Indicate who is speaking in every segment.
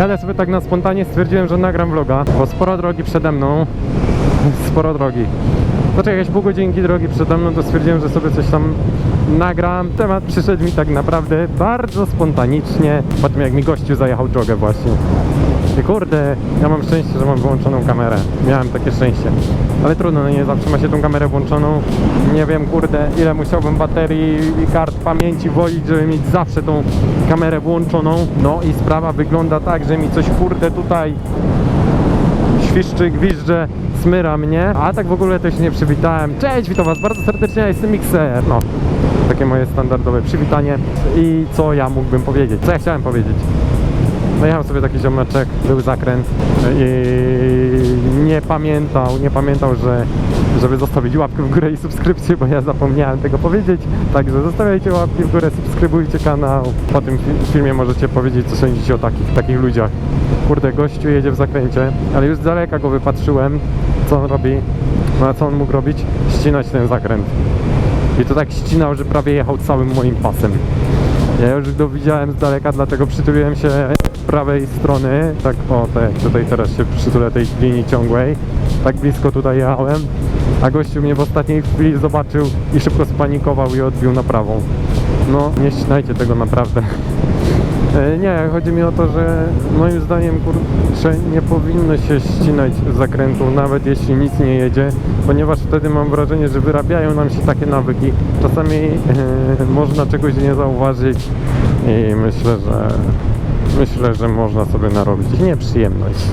Speaker 1: Jadę sobie tak na spontanie, stwierdziłem, że nagram vloga, bo sporo drogi przede mną, sporo drogi. Znaczy jakieś pół godzinki drogi przede mną, to stwierdziłem, że sobie coś tam nagram. Temat przyszedł mi tak naprawdę bardzo spontanicznie, po tym jak mi gościu zajechał drogę właśnie. I kurde, ja mam szczęście, że mam wyłączoną kamerę. Miałem takie szczęście. Ale trudno, no nie zawsze ma się tą kamerę włączoną. Nie wiem, kurde, ile musiałbym baterii i kart pamięci wolić, żeby mieć zawsze tą kamerę włączoną. No i sprawa wygląda tak, że mi coś kurde tutaj świszczy, gwizdże, smyra mnie. A tak w ogóle to się nie przywitałem. Cześć, witam was bardzo serdecznie, ja jestem Mixer. No, takie moje standardowe przywitanie. I co ja mógłbym powiedzieć? Co ja chciałem powiedzieć? No jechał sobie taki ziomeczek, był zakręt i nie pamiętał, nie pamiętał, że żeby zostawić łapkę w górę i subskrypcję, bo ja zapomniałem tego powiedzieć. Także zostawiajcie łapki w górę, subskrybujcie kanał. Po tym fi- filmie możecie powiedzieć, co sądzicie o takich, takich ludziach. Kurde, gościu jedzie w zakręcie, ale już z daleka go wypatrzyłem, co on robi. No co on mógł robić? Ścinać ten zakręt. I to tak ścinał, że prawie jechał całym moim pasem. Ja już go widziałem z daleka, dlatego przytuliłem się prawej strony, tak o, tak jak tutaj teraz się przytulę tej linii ciągłej. Tak blisko tutaj jechałem, a gościu mnie w ostatniej chwili zobaczył i szybko spanikował i odbił na prawą. No, nie ścinajcie tego naprawdę. E, Nie, chodzi mi o to, że moim zdaniem kurczę nie powinno się ścinać zakrętu, nawet jeśli nic nie jedzie, ponieważ wtedy mam wrażenie, że wyrabiają nam się takie nawyki. Czasami e, można czegoś nie zauważyć i myślę, że myślę, że można sobie narobić nieprzyjemność.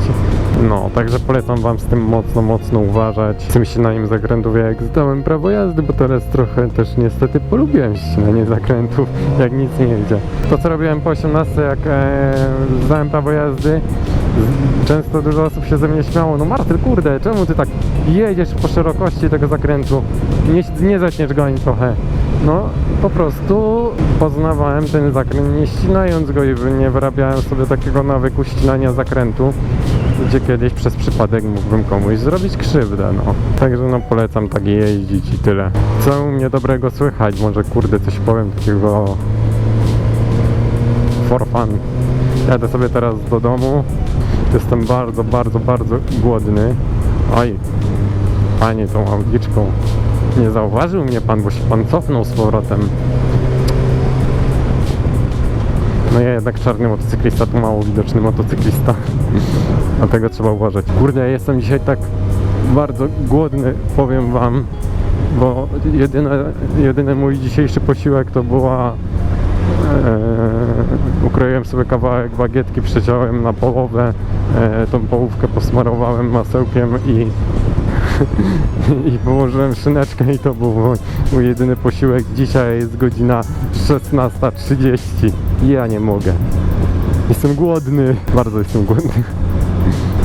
Speaker 1: No, także polecam Wam z tym mocno, mocno uważać. Z tym ścinaniem zakrętów jak zdałem prawo jazdy, bo teraz trochę też niestety polubiłem ścinanie zakrętów, jak nic nie jedzie. To co robiłem po 18, jak e, zdałem prawo jazdy, często dużo osób się ze mnie śmiało, no Martyl, kurde, czemu ty tak jedziesz po szerokości tego zakrętu? Nie, nie zaczniesz go ani trochę. No, po prostu poznawałem ten zakręt nie ścinając go i nie wyrabiałem sobie takiego nawyku ścinania zakrętu, gdzie kiedyś przez przypadek mógłbym komuś zrobić krzywdę, no. Także no polecam tak jeździć i tyle. Co u mnie dobrego słychać? Może kurde coś powiem takiego for fun. Jadę sobie teraz do domu. Jestem bardzo, bardzo, bardzo głodny. Oj, panie tą audiczką. Nie zauważył mnie pan, bo się pan cofnął z powrotem. No ja jednak czarny motocyklista, to mało widoczny motocyklista. Dlatego trzeba uważać. Kurde, ja jestem dzisiaj tak bardzo głodny, powiem wam, bo jedyne, jedyny mój dzisiejszy posiłek to była Eee, ukroiłem sobie kawałek bagietki, przeciąłem na połowę, eee, tą połówkę posmarowałem masełkiem i, i położyłem szyneczkę i to był mój, jedyny posiłek. Dzisiaj jest godzina 16.30. Ja nie mogę. Jestem głodny, bardzo jestem głodny.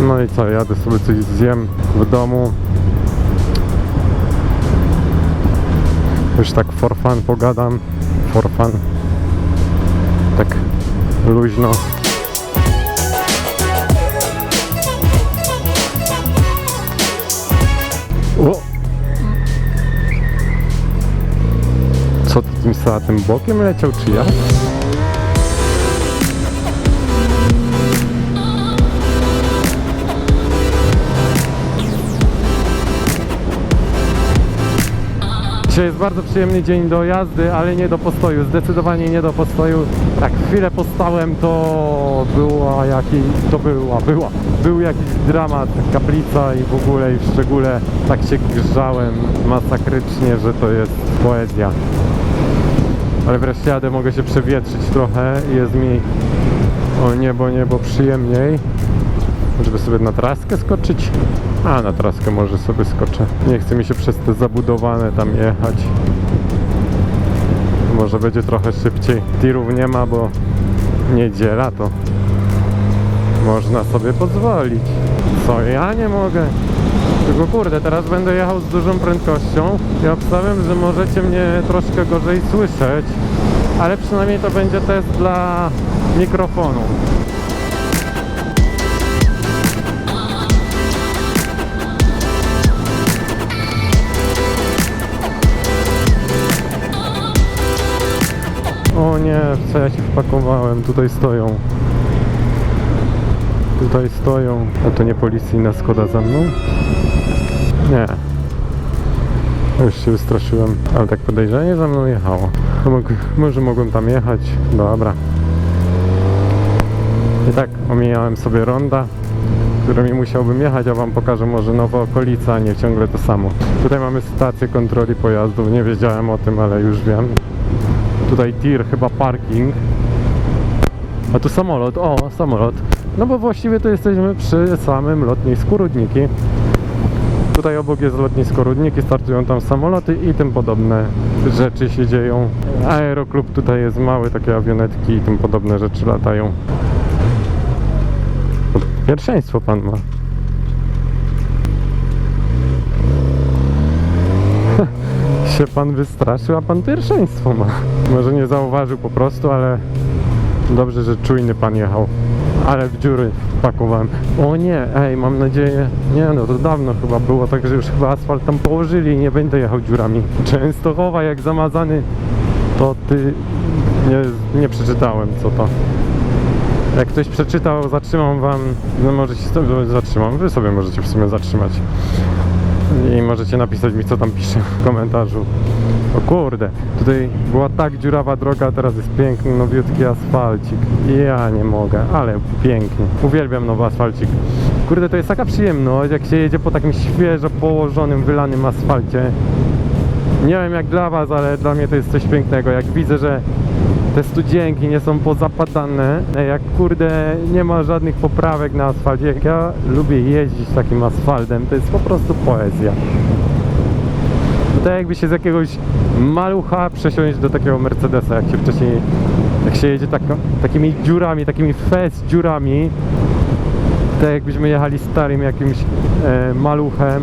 Speaker 1: No i co, jadę sobie coś zjem w domu. Już tak for fun pogadam. For fun tak luźno. Tym sałatem bokiem leciał, czy ja? Dzisiaj jest bardzo przyjemny dzień do jazdy, ale nie do postoju. Zdecydowanie nie do postoju. Jak chwilę postałem, to była jakiś, to była, była, był jakiś dramat, kaplica i w ogóle i w szczególe tak się grzałem masakrycznie, że to jest poezja. Ale wreszcie jadę, mogę się przewietrzyć trochę, jest mi o niebo, niebo przyjemniej. Żeby sobie na traskę skoczyć? A, na traskę może sobie skoczę. Nie chce mi się przez te zabudowane tam jechać. Może będzie trochę szybciej. Tirów nie ma, bo niedziela to można sobie pozwolić. Co, ja nie mogę. Tylko kurde, teraz będę jechał z dużą prędkością i obstawiam, że możecie mnie troszkę gorzej słyszeć, ale przynajmniej to będzie test dla mikrofonu. O nie, co ja się wpakowałem, tutaj stoją. tutaj stoją. A to nie policyjna Skoda za mną? Nie. Już się wystraszyłem, ale tak podejrzanie za mną jechało. No może mogłem tam jechać. Dobra. I tak omijałem sobie ronda, którymi musiałbym jechać, a wam pokażę może nowa okolica, a nie ciągle to samo. Tutaj mamy stację kontroli pojazdów, nie wiedziałem o tym, ale już wiem. Tutaj tir, chyba parking. A tu samolot, o, samolot. No bo właściwie to jesteśmy przy samym lotnisku Rudniki. Tutaj obok jest lotnisko Rudniki, startują tam samoloty i tym podobne rzeczy się dzieją. Aeroklub tutaj jest mały, takie awionetki i tym podobne rzeczy latają. Pierwszeństwo pan ma. się pan wystraszył, a pan pierwszeństwo ma. Może nie zauważył po prostu, ale dobrze, że czujny pan jechał. Ale w dziury wpakowałem. O nie, ej, mam nadzieję. Nie no, to dawno chyba było, także już chyba asfalt tam położyli i nie będę jechał dziurami. Częstochowa jak zamazany, to ty nie, nie przeczytałem co to. Jak ktoś przeczytał, zatrzymam wam, no sobie zatrzymam, wy sobie możecie w sumie zatrzymać. I możecie napisać mi co tam pisze w komentarzu. O kurde, tutaj była tak dziurawa droga, a teraz jest piękny, nowiutki asfalcik. Ja nie mogę, ale pięknie. Uwielbiam nowy asfalcik. Kurde, to jest taka przyjemność, jak się jedzie po takim świeżo położonym, wylanym asfalcie. Nie wiem jak dla was, ale dla mnie to jest coś pięknego. Jak widzę, że te studzienki nie są pozapadane, jak kurde nie ma żadnych poprawek na asfalcie. Jak ja lubię jeździć takim asfaltem, to jest po prostu poezja. Tak jakby się z jakiegoś malucha przesiąść do takiego Mercedesa, jak się wcześniej, jak się jedzie tak, takimi dziurami, takimi fest dziurami, tak jakbyśmy jechali starym jakimś e, maluchem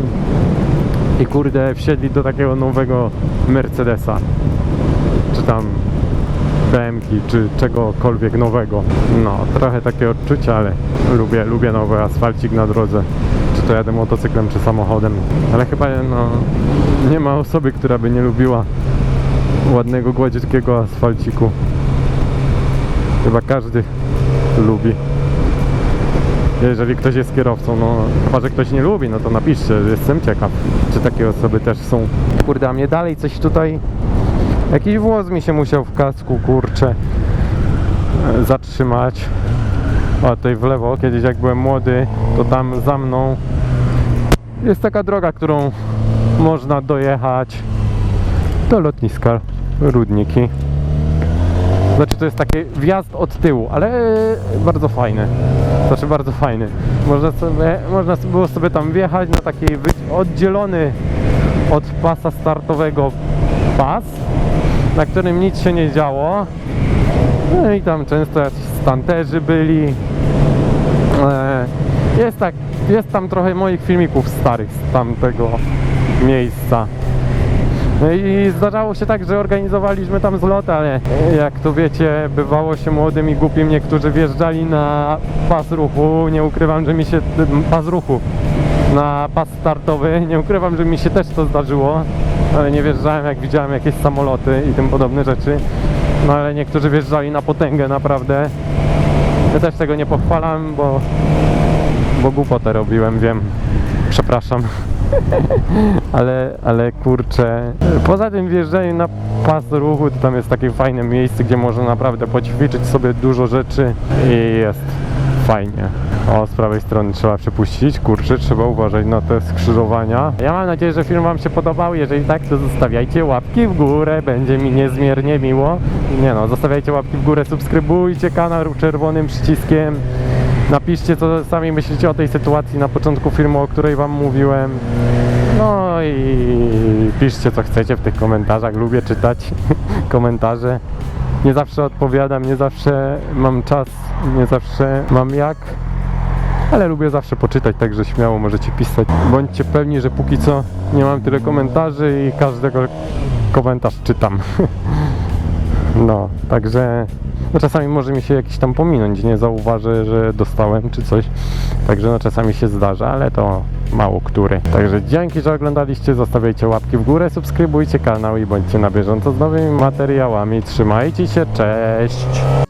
Speaker 1: i kurde wsiedli do takiego nowego Mercedesa, czy tam BMki, czy czegokolwiek nowego. No, trochę takie odczucia, ale lubię, lubię nowy asfalcik na drodze. To jadę motocyklem, czy samochodem. Ale chyba no, nie ma osoby, która by nie lubiła ładnego, gładziutkiego asfalciku. Chyba każdy lubi. Jeżeli ktoś jest kierowcą, no chyba, że ktoś nie lubi, no to napiszcie, jestem ciekaw, czy takie osoby też są. Kurde, a mnie dalej coś tutaj Jakiś włos mi się musiał w kasku, kurczę, e, zatrzymać. O, tutaj w lewo, kiedyś jak byłem młody, to tam za mną jest taka droga, którą można dojechać do lotniska Rudniki. Znaczy to jest taki wjazd od tyłu, ale bardzo fajny. Znaczy bardzo fajny. Można, sobie, można było sobie tam wjechać na taki oddzielony od pasa startowego pas, na którym nic się nie działo. No i tam często jacyś stanterzy byli. E, Jest, tak, jest tam trochę moich filmików starych z tamtego miejsca. No i zdarzało się tak, że organizowaliśmy tam zlot, ale jak to wiecie, bywało się młodym i głupim, niektórzy wjeżdżali na pas ruchu, nie ukrywam, że mi się, pas ruchu, na pas startowy, nie ukrywam, że mi się też to zdarzyło, ale nie wjeżdżałem jak widziałem jakieś samoloty i tym podobne rzeczy, no ale niektórzy wjeżdżali na potęgę naprawdę, ja też tego nie pochwalam, bo, bo głupotę robiłem, wiem, przepraszam ale, ale kurczę. Poza tym wjeżdżanie na pas ruchu, to tam jest takie fajne miejsce, gdzie można naprawdę poćwiczyć sobie dużo rzeczy i jest fajnie. O, z prawej strony trzeba przepuścić, kurczę, trzeba uważać na te skrzyżowania. Ja mam nadzieję, że film Wam się podobał, jeżeli tak, to zostawiajcie łapki w górę, będzie mi niezmiernie miło. Nie no, zostawiajcie łapki w górę, subskrybujcie kanał czerwonym przyciskiem. Napiszcie, co sami myślicie o tej sytuacji na początku filmu, o której Wam mówiłem. No i piszcie, co chcecie w tych komentarzach. Lubię czytać komentarze. Nie zawsze odpowiadam, nie zawsze mam czas, nie zawsze mam jak. Ale lubię zawsze poczytać, także śmiało możecie pisać. Bądźcie pewni, że póki co nie mam tyle komentarzy i każdego komentarz czytam. No, także no czasami może mi się jakiś tam pominąć, nie zauważę, że dostałem czy coś. Także no czasami się zdarza, ale to mało który. Także dzięki, że oglądaliście, zostawiajcie łapki w górę, subskrybujcie kanał i bądźcie na bieżąco z nowymi materiałami. Trzymajcie się, cześć!